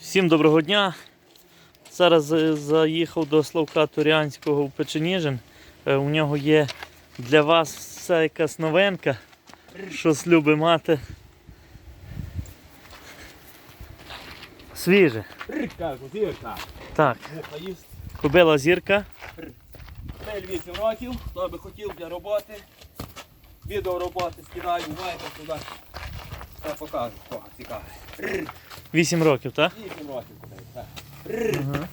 Всім доброго дня. Зараз е, заїхав до Славка Турянського в Печеніжин. Е, У нього є для вас все якась новинка. Щось любить мати. Свіже. Так, кобила зірка. Пель 8 років. Хто би хотів для роботи. Відео роботи скидаю, маєте туди. Та покажу, кого цікаво. 8 років, так? 8 років. Так. Ага.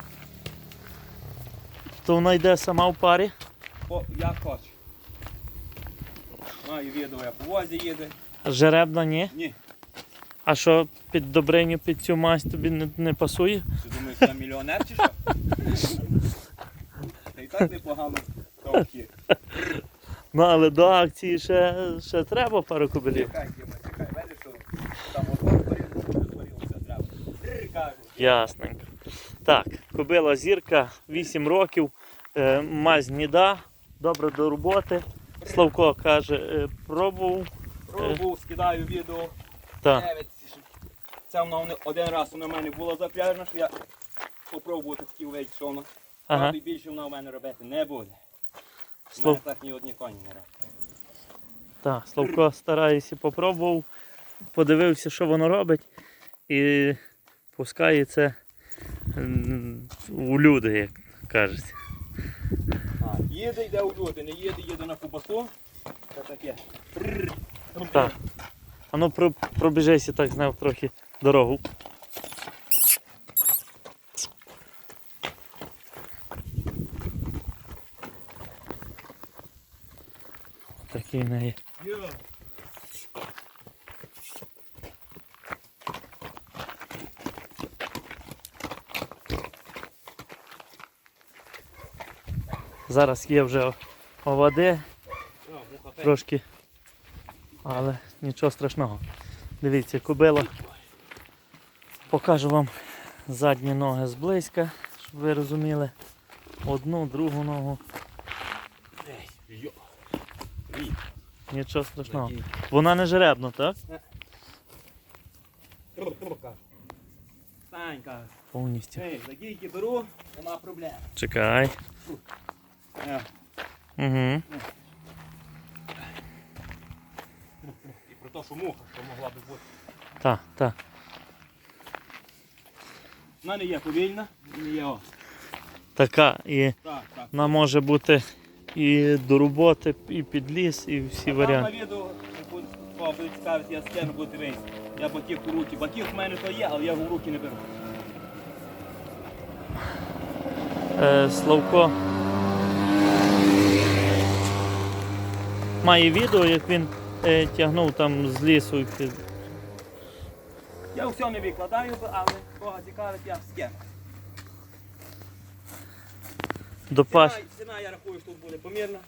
То вона йде сама в парі. О, як хочеш. Маю відео, як по возі їде. Жеребна ні. Ні. А що під добриню, під цю масть тобі не, не пасує? Ти думаєш, я мільйонер чи що? Та і так непогано трохи. Ну але до акції ще, ще треба пару кобилів. Чекай, Діма, чекай. Видиш, що там одно створив, друге створив, все треба. Кажу. Ясненько. Так, кобила зірка, 8 років, е, мазь ніда, добре до роботи. Славко каже, е, пробував. Пробував, скидаю відео. Так, Це вона вони- один раз вона в мене була запряжена, що я попробувати хотів вийти, що вона. ага. Правда, більше вона в мене робити не буде. У Слав... мене так ні одні коні не роблять. Так, Славко старається, попробував, подивився, що воно робить, і пускає це у люди, як кажуть. А, їде, йде у люди, не їде, їде на кубасу. Це таке. Так. А ну пробіжайся так знав трохи дорогу. Такий неї. Зараз є вже овади трошки, але нічого страшного. Дивіться, кобила. Покажу вам задні ноги зблизька, щоб ви розуміли. Одну, другу ногу. Нічого страшного. Вона не жеребна, так? Повністю. Чекай. Угу. І про те, що муха, що могла би бути. Так, так. Вона не є повільна, не є о. Така і Так, так. вона може бути і до роботи, і під ліс, і всі там варіанти. відео, кого буде цікавити, я скину буду дивитися. Я батіг у руки. Батіг в мене то є, але я його в руки не беру. Е, Славко має відео, як він е, тягнув там з лісу. Я все не викладаю, але кого цікавить, я скину. До паш. Ціна, ціна, я рахую, що тут буде помірна.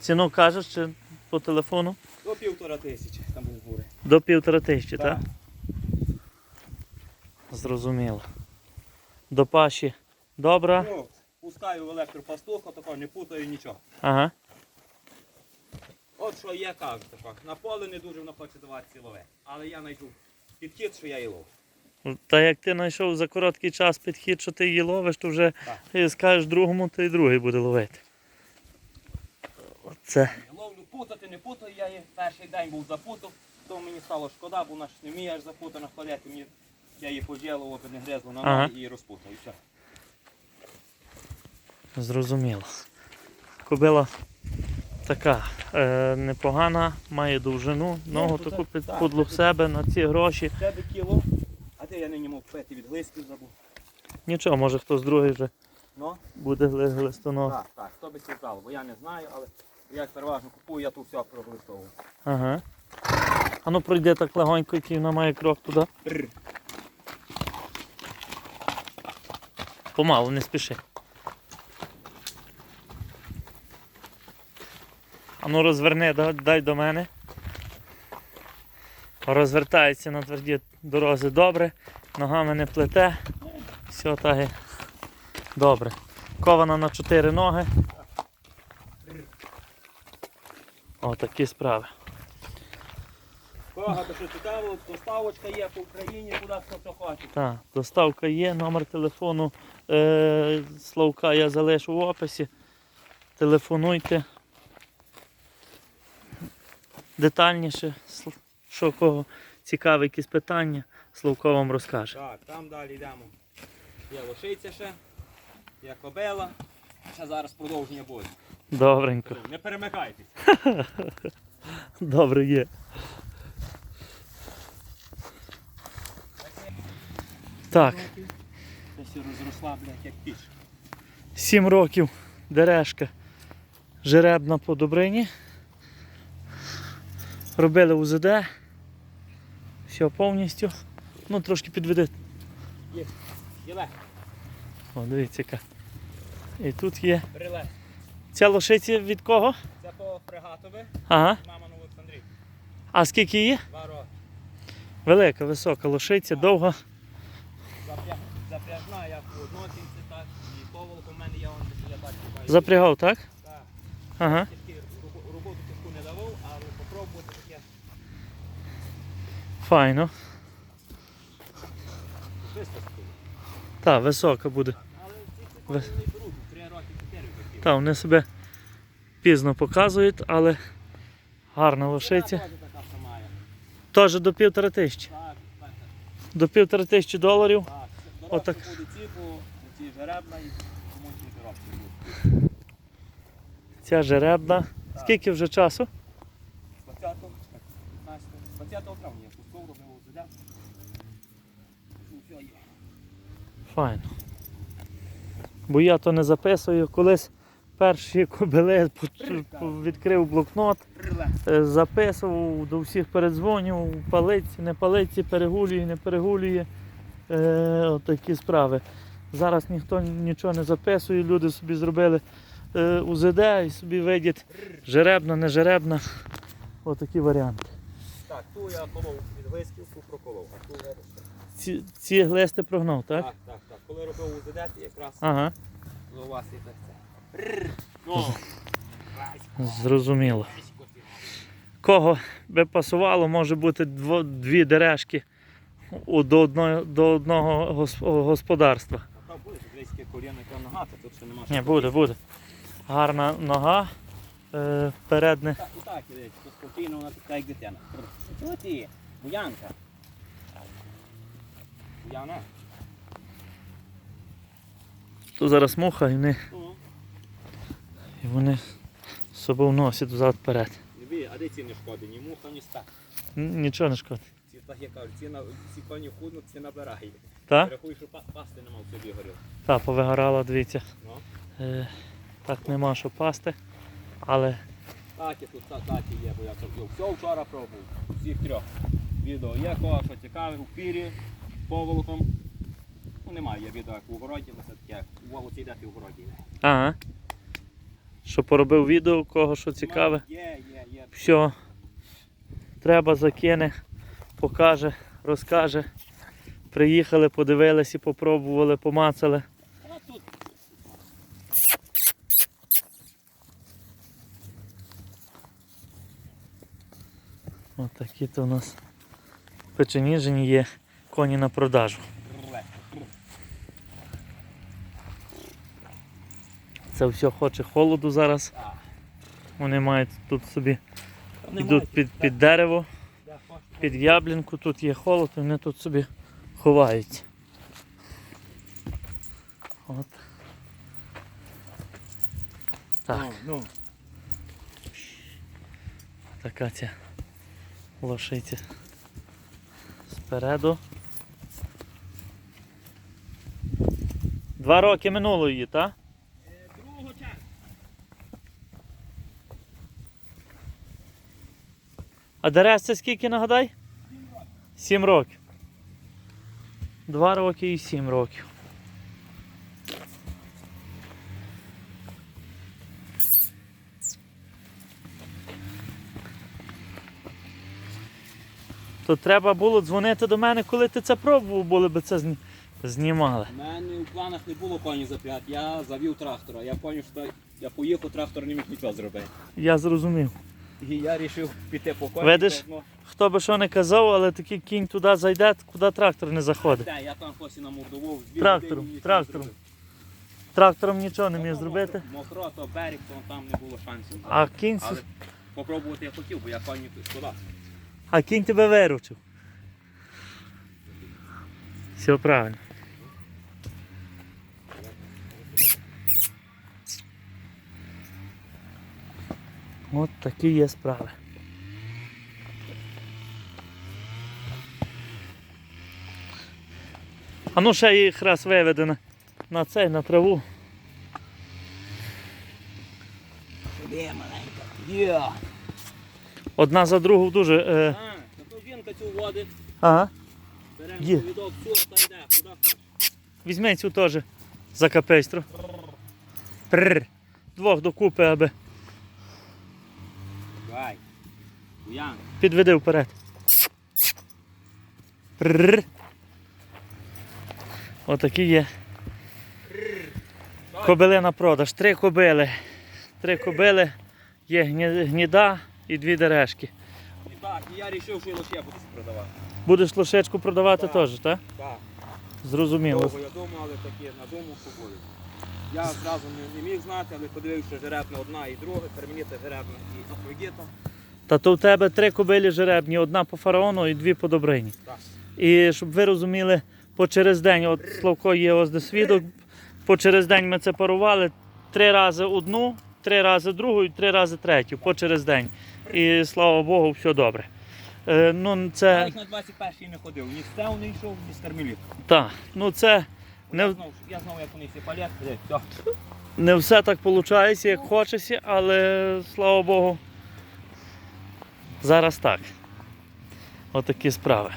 Ціну кажеш чи по телефону? До півтора тисячі там був буре. До півтора тисячі, так? Зрозуміло. До паші добра. Ну, пускаю в електропастуху, тако не путаю нічого. Ага. От що я кажу тако. На поле не дуже воно хоче давати цілове. Але я знайду підхід, що я і лов. Та як ти знайшов за короткий час підхід, що ти її ловиш, то вже Так. ти скажеш другому, то і другий буде ловити. Оце. Ловлю путати, не путаю, я її перший день був запутав, то мені стало шкода, бо вона ж не вміє аж запутана ходити, мені я її поділував, не грезло на Ага. ноги і розпутав. І все. Зрозуміло. Кобила така е, непогана, має довжину, ногу то таку так, під в себе на ці гроші. Тебе кіло, а де я нині мав пити від глисків забув. Нічого, може хтось другий вже Ну, буде гли- глистоног. так, так, хто би сказав, бо я не знаю, але я переважно купую, я тут все проглистовую. Ага. А ну пройде так легонько, який вона має крок туди. Помалу, не спіши. А ну розверни, дай до мене. Розвертається на тверді дорозі добре, ногами не плете. Все так і добре. Кована на чотири ноги. О, такі справи. Багато що цікаво, доставочка є по Україні, куди хто хоче. Так, доставка є, номер телефону е, Славка я залишу в описі. Телефонуйте. Детальніше, що кого цікаві якісь питання, Славко вам розкаже. Так, там далі йдемо. Є лошиця ще, є кобела. Ще зараз продовження буде. Добренько. Не перемикайтесь. Добре є. Так, Ось розросла, блядь, як піч. 7 років дерешка жеребна по Добрині. Робили УЗД. Все повністю. Ну, трошки підведи. Є легко, О, дивіться яка. І тут є. реле. Ця лошиця від кого? Це по фрегатові, Ага. мама на Олександрі. А скільки її? Два роки. Велика, висока лошиця, довга. Запряжна, як у однотінці, так. І поволок у мене є он біля бачу. Запрягав, так? Так. Ага. Але таке. Файно. Так, висока буде. Але ці не беруть, три роки, чотири років. Так, вони себе пізно показують, але гарна лошиця. Теж до півтора тисячі. Так, так, До півтора тисячі доларів. так. Отак. Буде ці, бо ці жеребна і тому ці дорожчі. Ця жеребна. Скільки вже часу? 20 15 20 травня я робив УЗД. Ну, все є. Файно. Бо я то не записую. Колись перші кобили відкрив блокнот, е, записував, до всіх передзвонював, палиці, не палиці, перегулює, не перегулює. Е, отакі справи. Зараз ніхто нічого не записує, люди собі зробили е, УЗД і собі видять жеребна, не жеребна. Отакі варіанти. Так, ту я колов від висківку проколов, а ту вирішив. Ці, ці глисти прогнав, так? Так, так, так. Коли робив УЗД, то якраз Ага, у вас і так це. Рррр. Ну, зрозуміло. Кого би пасувало, може бути дво, дві дерешки у- до одного, до одного гос- господарства. А там буде близьке коліно, яка нога, то тут ще нема що Ні, буде, буде. Гарна нога. Е, передне. Так, і так, то спокійно вона така як дитина. Ти? Буянка. Буяна? Тут зараз муха, і вони, і вони з собою носять взад вперед. диви, а де ці не шкоди? Ні муха, ні ста. Н- Нічого не шкодить. Ці так я кажу, ці, на, ці коні худнуть, ці набирає. Так? Рахуй, що па- пасти нема в собі горів. Так, повигорала, дивіться. Ну. Е, так нема що пасти. Але Таті тут таті є, бо я це все вчора пробував. Всіх трьох. Відео є, кого що цікаве, у пірі, поволоком. Ну немає, є відео як у городі, але це таке, у оці йдете у городі. ага. Що поробив відео, кого що цікаве. Є, є, є. Все. Треба закине, покаже, розкаже. Приїхали, подивилися, попробували, помацали. А тут Ось такі то у нас в Печеніжині є коні на продажу. Це все хоче холоду зараз. Вони мають тут собі, йдуть під, під дерево, під яблінку, тут є холод, і вони тут собі ховаються. От. Так, Ну, ну. така ця лошиця спереду. Два роки минуло її, так? Другого часу. А дерев скільки нагадай? Сім років. Сім років. Два роки і сім років. То треба було дзвонити до мене, коли ти це пробував, були б це зні- знімали. У мене у планах не було коні зап'яти, я завів трактора. Я зрозумів, що я поїхав, трактор не міг нічого зробити. Я зрозумів. І я вирішив піти по коні. Видиш? заодно. Хто би що не казав, але такий кінь туди зайде, куди трактор не заходить. Та, я там хтось і намордував. дві Трактором, години, трактором. зробив. Трактором нічого не Ну, міг мокро- зробити. Мокро, то берег, то там не було шансів. А кінь, Але попробувати я хотів, бо я коні шкода. А кінь тебе виручив. Все правильно. От такі є справи. А ну ще їх раз виведено на цей, на траву. Де маленька? Є. Одна за другу дуже. Е, А, то жінка цю води, ага. беремо Є. повідок, цю та йде, куди хочеш. Візьми цю теж за капейстру. Прррр. Двох докупи, аби Давай. Уян. підведи вперед. Прррр. Отакі є. Кобили на продаж. Три кобили. Три кобили. Є гніда і дві дерешки. І так, і я вирішив, що я лише буду продавати. Будеш лошечку продавати теж, так? Так. Зрозуміло. Довго я думав, але таке надумав, буде. Я зразу не, не міг знати, але подивився, жеребна одна і друга, термініта жеребна і Афродіта. Та то в тебе три кобилі жеребні, одна по фараону і дві по добрині. Так. І щоб ви розуміли, по через день, от Славко є ось де свідок, по через день ми це парували три рази одну, три рази другу і три рази третю, по через день. І слава Богу, все добре. Е, ну, Я це, їх на 21-й не ходив, ні з цеу не йшов, ні з кармеліт. та, ну, це Я не, знав, я знав, як вони всі палять, все. не все так виходить, як хочеться, але слава Богу, зараз так. Отакі справи.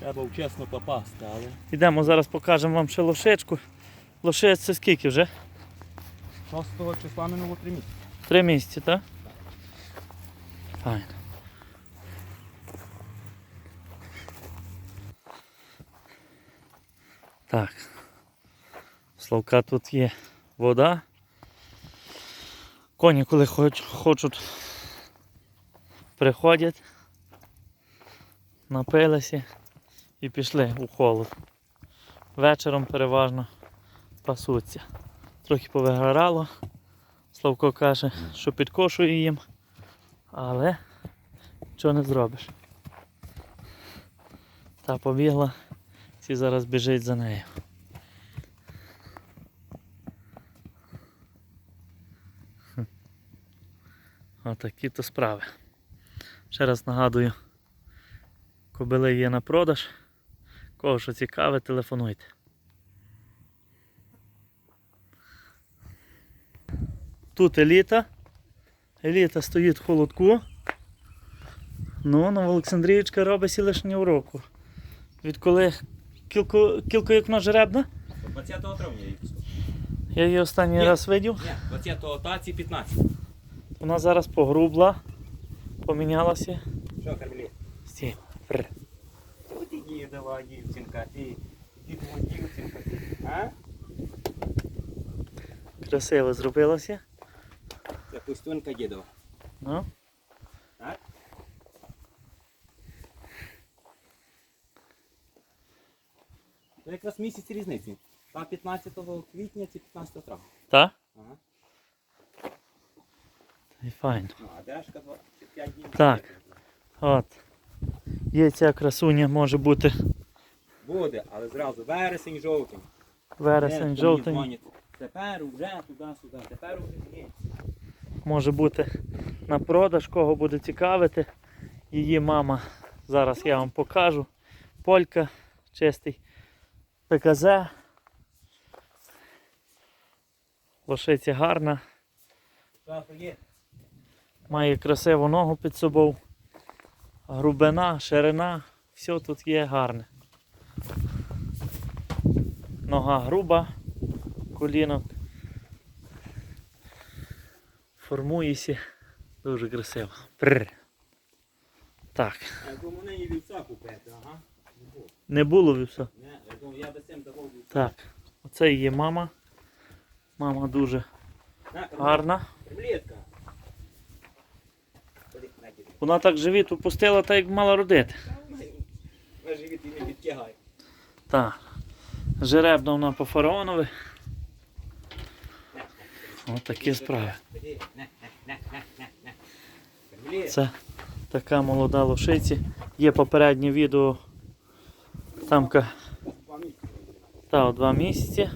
Треба чесно попасти, але. Йдемо зараз покажемо вам ще лошечку. Лошець це скільки вже? 6 числа минуло 3 місяці. Три місяці, так? Файно. Так. Славка тут є вода. Коні, коли хоч, хочуть, приходять, напилися і пішли у холод. Вечором переважно пасуться. Трохи повигорало. Славко каже, що підкошує їм, але чого не зробиш. Та побігла, ці зараз біжить за нею. Отакі то справи. Ще раз нагадую, кобили є на продаж. Кого що цікаве, телефонуйте. Тут еліта. Еліта стоїть в холодку. Ну, Новоолександрієчка робить лишнього року. Відколи кілко, кілко як жеребна, 20 травня я її я її останній Ні. раз видів. Ні, 20 таці 15. Вона зараз погрубла, помінялася. Що, кармеліт? Стій. Пр. От і дідова дівчинка, ти. Дідова дівчинка, ти. А? Красиво зробилася. Пустунка дідова. Ну. Так? Це якраз місяць різниці. Та 15 квітня, ці 15 травня. Так? Ага. І файно. Ну, а дешка 25 днів. Так. От. Є ця красуня, може бути Буде, але зразу вересень, жовтень. вересень, жовтень. Тепер вже туди-сюди, тепер вже ні. Може бути на продаж, кого буде цікавити. Її мама зараз я вам покажу. Полька, чистий ПКЗ. Лошиця гарна, має красиву ногу під собою. Грубина, ширина, все тут є гарне. Нога груба, колінок. Формується дуже красиво. Прр. Так. Не було. вівса. Я думаю, я би цим давав вівця. Так, оце її мама. Мама дуже На, гарна. Вона так живіт упустила, так як мала родити. Живіт і не підтягай. Так. Жеребна вона по фараонові. Ось такі справи. Це така молода лошиці. Є попереднє відео. Там ка- та, два місяці.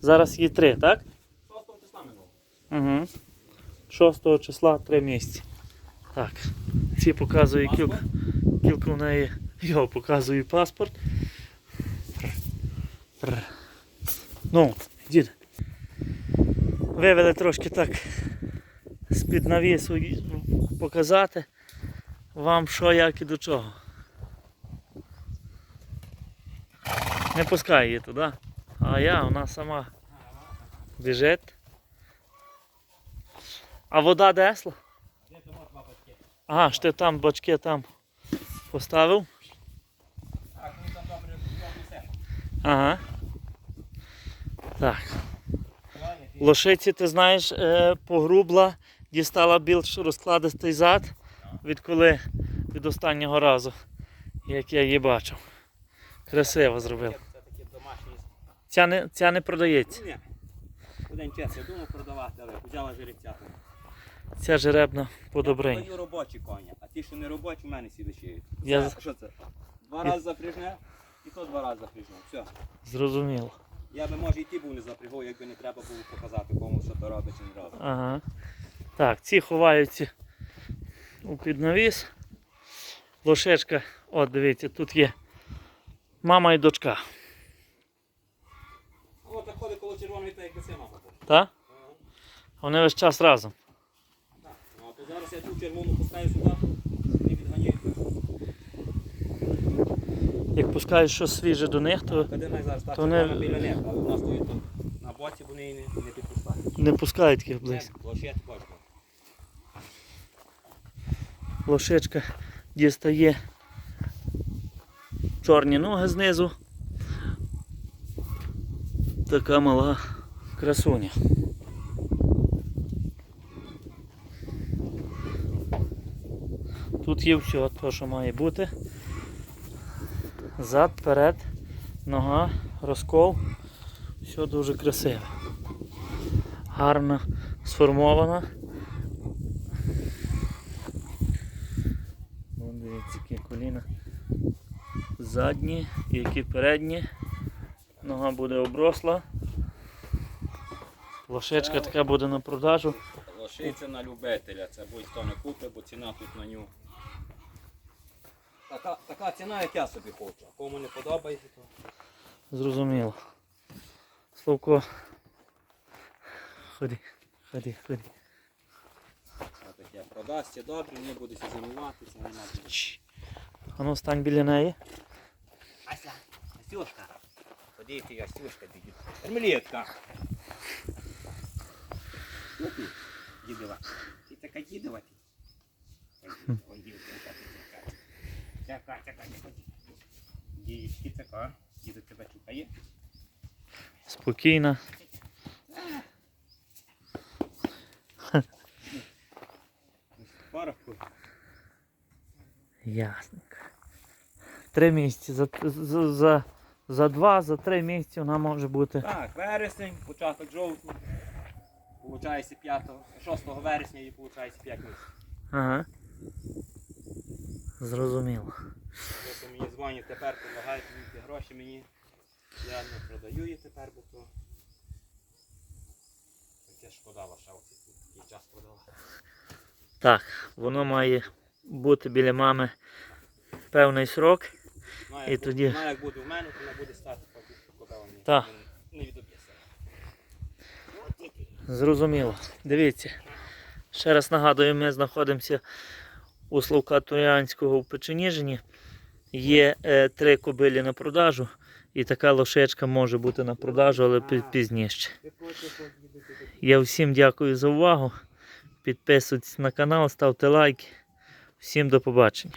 Зараз їй три, так? Шостого числа минуло. Угу. 6 числа три місяці. Так. Ці показує кілька, кілька в неї. Його показує паспорт. Ну, дід. Вивели трошки так з-під навісу показати вам що, як і до чого. Не пускай її туди. А я, вона сама біжить. А вода десла? Ага, ж ти там бачки там поставив. Так, ну там добре. Ага. Так. Лошиці, ти знаєш, е, погрубла, дістала більш розкладистий зад, відколи від останнього разу, як я її бачив. Красиво зробив. Ця не, ця не продається. Ні. Один час, я думав продавати, але взяла жеребця. Ця жеребна Я подобрень. продаю робочі коні, а ті, що не робочі, в мене лишають. Я- Що це? Два рази запряжне і то два рази запряжне. Все. Зрозуміло. Я би може і ті був не запрягав, якби не треба було показати кому, що то робить чи не робить. Ага. Так, ці ховаються у піднавіс. Лошечка, от дивіться, тут є мама і дочка. От так ходить коло червоної, та якби сама похожа. Так? Вони весь час разом. Так. Ну, а то зараз я ту червону пускаю сюди, не відганяють. Як пускаєш щось свіже до них, то То тут на боці, вони не, підпускають. не пускають таких близько. Лошечка дістає чорні ноги знизу. Така мала красуня. Тут є все, то, що має бути. Зад, перед, нога, розкол. Все дуже красиве. Гарно сформована. Вон дивіться, які коліна задні, які передні. Нога буде обросла. Лошечка така буде на продажу. Лошиця на любителя, це будь-хто не купить, бо ціна тут на ню. Така, така ціна, як я собі хочу. А кому не подобається, то Зрозуміло. Славко. Ходи, ходи, ходи. таке. Продасться добре, не будеться займатися, не. Чш. А ну стань біля неї. Ася, Асюшка. Ходи ти, Асюшка, ти. Кармелітка. Що ти, дідова? Ти така дідова ти. Ой, дівчинка, Така, така, така. Дівчинки така. Діду тебе чукає. Спокійно. Парку. Ясненько. Три місяці. За, за, за, за два, за три місяці вона може бути. Так, вересень, початок жовтня. Получається 5, 6 вересня і получається 5 місяців. Ага. Зрозуміло. Просто мені дзвонять тепер, допомагають мені ті гроші мені. Я не продаю її тепер, бо то таке шкода ваша оці такий час продала. Так, воно має бути біля мами певний срок. Ну, І як, тоді- ну, як буде в мене, то вона буде стати поки мені. Так. Не, не відоб'є себе. Зрозуміло. Дивіться. Ще раз нагадую, ми знаходимося у Славка Турянського в Печеніжині. Є е, три кобилі на продажу. І така лошечка може бути на продажу, але пізніше. Я всім дякую за увагу. Підписуйтесь на канал, ставте лайки. Всім до побачення.